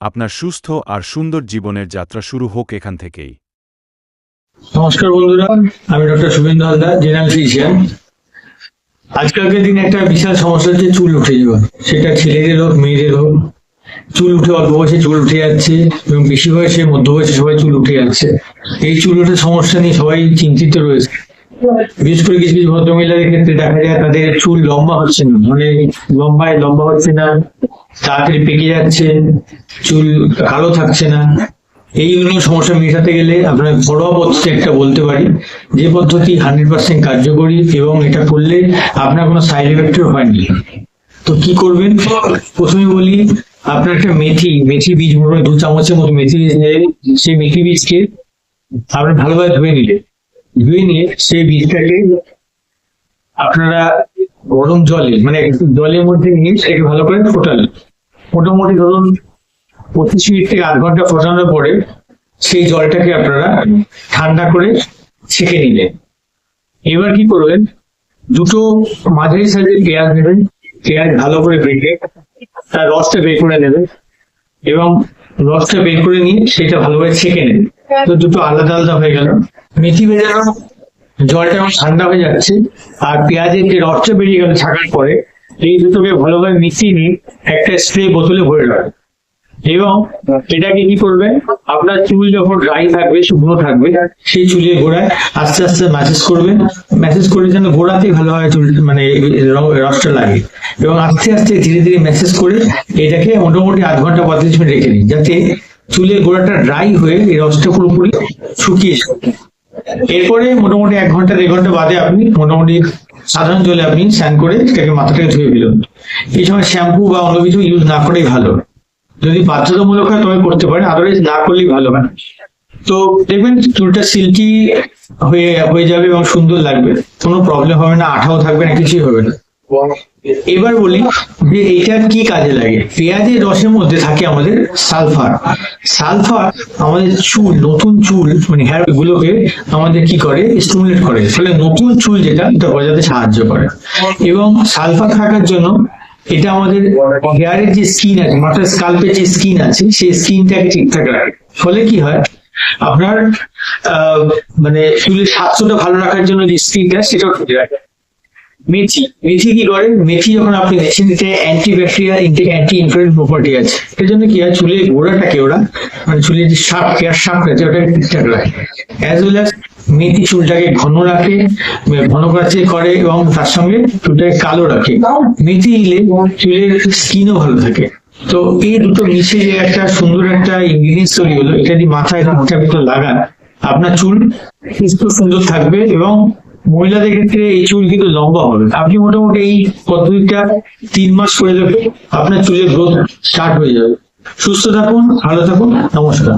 আপনার সুস্থ আর সুন্দর জীবনের যাত্রা শুরু হোক এখান থেকেই। নমস্কার বন্ধুরা, আমি doctor Subhendu Haldar general physician আজকালকার দিনে একটা বিশাল সমস্যা হচ্ছে, চুল উঠে যাওয়া সেটা ছেলেদের হোক, মেয়েদের হোক, চুল উঠে অল্প বয়সে চুল উঠে যাচ্ছে এবং বেশি বয়সে মধ্য বয়সে সবাই চুল উঠে যাচ্ছে। এই চুল উঠে সমস্যা নিয়ে সবাই চিন্তিত রয়েছে। বিশেষ করে কিছু কিছু ভদ্রমহিলাদের ক্ষেত্রে দেখা যায়, তাদের চুল লম্বা হচ্ছে না। মানে লম্বায় লম্বা হচ্ছে না। তাড়াতাড়ি পেকে যাচ্ছে, চুল কালো থাকছে না। এইগুলো সমস্যা মেটাতে গেলে আপনার ঘরোয়া পদ্ধতি একটা বলতে পারি, যে পদ্ধতি হান্ড্রেড পার্সেন্ট কার্যকরী এবং এটা করলে আপনার কোনো সাইড এফেক্টও হয়নি। তো কি করবেন? প্রথমে বলি, আপনার একটা মেথি মেথি বীজ মোটামুটি দু চামচের মতো মেথি বীজ নেবেন সেই মেথি বীজকে আপনার ভালোভাবে ধুয়ে নিলেন ধুয়ে নিয়ে সেই বীজটাকে আপনারা গরম জলে মানে জলের মধ্যে নিয়ে সেটাকে ভালো করে ফোটালেন। মোটামুটি ধরুন পঁচিশ মিনিট থেকে আধ ঘণ্টা ফোটানোর পরে সেই জলটাকে আপনারা ঠান্ডা করে ছেঁকে নিলেন। এবার কি করবেন? দুটো মাঝারি সাইজের পেঁয়াজ নেবেন, পেঁয়াজ ভালো করে বেটে তার রসটা বের করে নেবেন এবং রসটা বের করে নিয়ে সেটা ভালো করে ছেঁকে নেবেন। তো দুটো আলাদা আলাদা হয়ে গেল। মেথি ভেজানো জলটা ঠান্ডা হয়ে যাচ্ছে আর পেঁয়াজের যে রসটা বেরিয়ে গেল ছাকার পরে এই দুটোকে ভালোভাবে মিশিয়ে নিয়ে একটা স্প্রে বোতলে ভরে রাখবেন এবং এটাকে কি করবেন আপনার চুল যখন ড্রাই থাকবে, শুকনো থাকবে, সেই চুলের গোড়ায় আস্তে আস্তে ম্যাসেজ করবেন ম্যাসেজ করে যেন গোড়াতেই ভালোভাবে চুল মানে রসটা লাগে। এবং আস্তে আস্তে ধীরে ধীরে ম্যাসেজ করে এটাকে মোটামুটি আধ ঘণ্টা পঁয়ত্রিশ মিনিট রেখে নিন যাতে চুলের গোড়াটা ড্রাই হয়ে এই রসটা পুরোপুরি শুকিয়ে। এরপরে মোটামুটি এক ঘণ্টা, দেড় ঘণ্টা বাদে আপনি মোটামুটি সাধারণ জলে আপনি স্নান করে সেটাকে মাথাটাকে ধুয়ে ফেলুন এই সময় শ্যাম্পু বা অন্য কিছু ইউজ না করেই ভালো। যদি বাধ্যতামূলক হয় তবে করতে পারেন আদারওয়াইজ না করলেই ভালো হয় তো দেখবেন চুলটা সিল্কি হয়ে হয়ে যাবে এবং সুন্দর লাগবে। কোনো প্রবলেম হবে না, আঠাও থাকবে না, কিছুই হবে না। এবার বলি যে এইটা কি কাজে লাগে? পেঁয়াজের রসের মধ্যে থাকে আমাদের সালফার। সালফার আমাদের চুল, নতুন চুল মানে হেয়ার গুলোকে আমাদের কি করে? স্টিমুলেট করে। ফলে নতুন চুল যেটা, এটা গজাতে সাহায্য করে। এবং সালফার থাকার জন্য এটা আমাদের হেয়ারের যে স্কিন আছে, মাথার স্কাল্পের যে স্কিন আছে, সেই স্কিনটাকে ঠিকঠাক রাখে। ফলে কি হয়? আপনার মানে চুলের স্বাস্থ্যটা ভালো রাখার জন্য যে স্কিনটা সেটাও ঠিক রাখে। মেথি মেথি কি করে? মেথি যখন আপনি নেছেন এতে anti bacteria anti influent property আছে এর জন্য কি হয়? চুলের গোড়াটাকে ওরা মানে চুলের যে শার্প হেয়ার শার্প আছে, ওটাকে ঠিকঠাক রাখে। অ্যাজ ওয়েল অ্যাজ মেথি চুলটাকে ঘন রাখে ঘন কাছে করে এবং তার সঙ্গে চুলটাকে কালো রাখে। মেথি দিলে চুলের স্কিনও ভালো থাকে। তো এই দুটো মিশে যে একটা সুন্দর একটা ইনগ্রিডিয়েন্টস তৈরি হলো, এটা যদি মাথায় ঠিকঠাক লাগান, আপনার চুল সুন্দর থাকবে এবং মহিলাদের ক্ষেত্রে এই চুল কিন্তু লম্বা হবে। আপনি মোটামুটি এই পদ্ধতিটা তিন মাস করে দেবে আপনার চুলের গ্রোথ স্টার্ট হয়ে যাবে। সুস্থ থাকুন, ভালো থাকুন, নমস্কার।